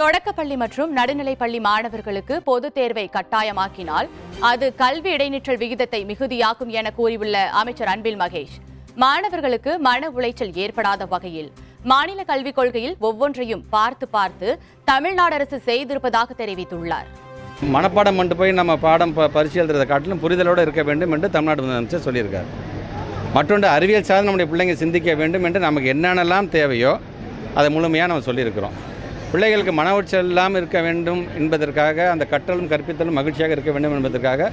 தொடக்கப்பள்ளி மற்றும் நடுநிலைப்பள்ளி மாணவர்களுக்கு பொதுத் தேர்வை கட்டாயமாக்கினால் அது கல்வி இடைநிற்றல் விகிதத்தை மிகுதியாக்கும் என கூறியுள்ள அமைச்சர் அன்பில் மகேஷ். மாணவர்களுக்கு மன உளைச்சல் ஏற்படாத வகையில் மாநில கல்விக் கொள்கையில் ஒவ்வொன்றையும் பார்த்து பார்த்து தமிழ்நாடு அரசு செய்திருப்பதாக தெரிவித்துள்ளார். மனப்பாடம் கொண்டு போய் நம்ம பாடம் ப பரிசு எழுதுறதை காட்டிலும் புரிதலோடு இருக்க வேண்டும் என்று தமிழ்நாடு முதலமைச்சர் சொல்லியிருக்கார். மற்றொன்று அறிவியல் சார்ந்து நம்முடைய பிள்ளைங்க சிந்திக்க வேண்டும் என்று நமக்கு என்னென்னலாம் தேவையோ அதை முழுமையாக நம்ம சொல்லியிருக்கிறோம். பிள்ளைகளுக்கு மன உச்சல் இல்லாமல் இருக்க வேண்டும் என்பதற்காக அந்த கற்றலும் கற்பித்தலும் மகிழ்ச்சியாக இருக்க வேண்டும் என்பதற்காக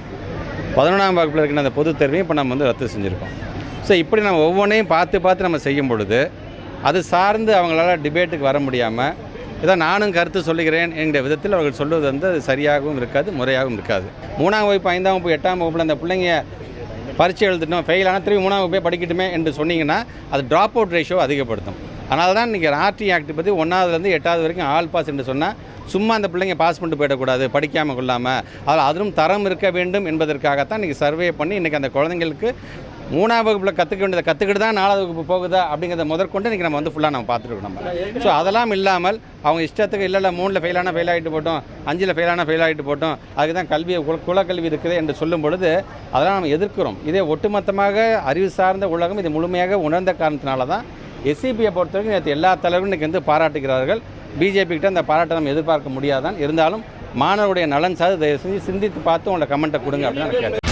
பதினொன்றாம் வகுப்பில் இருக்கிற அந்த பொதுத் தேர்வையும் இப்போ நம்ம வந்து ரத்து செஞ்சுருக்கோம். ஸோ இப்படி நம்ம ஒவ்வொன்றையும் பார்த்து பார்த்து நம்ம செய்யும் பொழுது அது சார்ந்து அவங்களால டிபேட்டுக்கு வர முடியாமல் இதான் நானும் கருத்து சொல்லுகிறேன் என்கிற விதத்தில் அவர்கள் சொல்வது வந்து அது சரியாகவும் இருக்காது முறையாகவும் இருக்காது. மூணாம் வகுப்பு ஐந்தாம் வகுப்பு எட்டாம் வகுப்பில் அந்த பிள்ளைங்க பரீட்சை எழுதிட்டோம் ஃபெயில் ஆனால் திரும்பி மூணாம் வகுப்பே படிக்கட்டுமே என்று சொன்னீங்கன்னா அது ட்ராப் அவுட் ரேஷியோ அதிகப்படுத்தும். அதனால தான் இன்றைக்கி ஆர்டி ஆக்ட் பற்றி ஒன்றாவதுலேருந்து எட்டாவது வரைக்கும் ஆல் பாஸ் என்று சொன்னால் சும்மா அந்த பிள்ளைங்க பாஸ் பண்ணிட்டு போயிடக்கூடாது படிக்காமல் கொள்ளாமல் அதில் அதிலும் தரம் இருக்க வேண்டும் என்பதற்காகத்தான் இன்றைக்கி சர்வே பண்ணி இன்றைக்கி அந்த குழந்தைங்களுக்கு மூணாவது வகுப்பில் கற்றுக்க வேண்டியதை கற்றுக்கிட்டு தான் நாலாவது வகுப்பு போகுதா அப்படிங்கிறத முதற்கொண்டு இன்றைக்கி நம்ம வந்து ஃபுல்லாக நம்ம பார்த்துருக்கோம் நம்ம. ஸோ அதெல்லாம் இல்லாமல் அவங்க இஷ்டத்துக்கு இல்லை இல்லை மூணில் ஃபெயிலான ஃபெயில் ஆகிட்டு போட்டோம் அஞ்சில் ஃபெயிலான ஃபெயில் ஆகிட்டு போட்டோம் அதுக்கு தான் கல்வியை குல குலக்கல்வி இருக்குது என்று சொல்லும் பொழுது அதெல்லாம் நம்ம எதிர்க்கிறோம். இதே ஒட்டுமொத்தமாக அறிவு சார்ந்த உலகம் இது முழுமையாக உணர்ந்த காரணத்தினால தான் எஸ்சிபியை பொறுத்த வரைக்கும் நேற்று எல்லா தலைவரும் இன்றைக்கி வந்து பாராட்டுகிறார்கள். பிஜேபி கிட்ட அந்த பாராட்டை நம்ம எதிர்பார்க்க முடியாதான். இருந்தாலும் மாணவருடைய நலன் சார் தயவு செஞ்சு சிந்தித்து பார்த்து உங்களோட கமெண்ட்டை கொடுங்க அப்படின்னு நான் கேட்டேன்.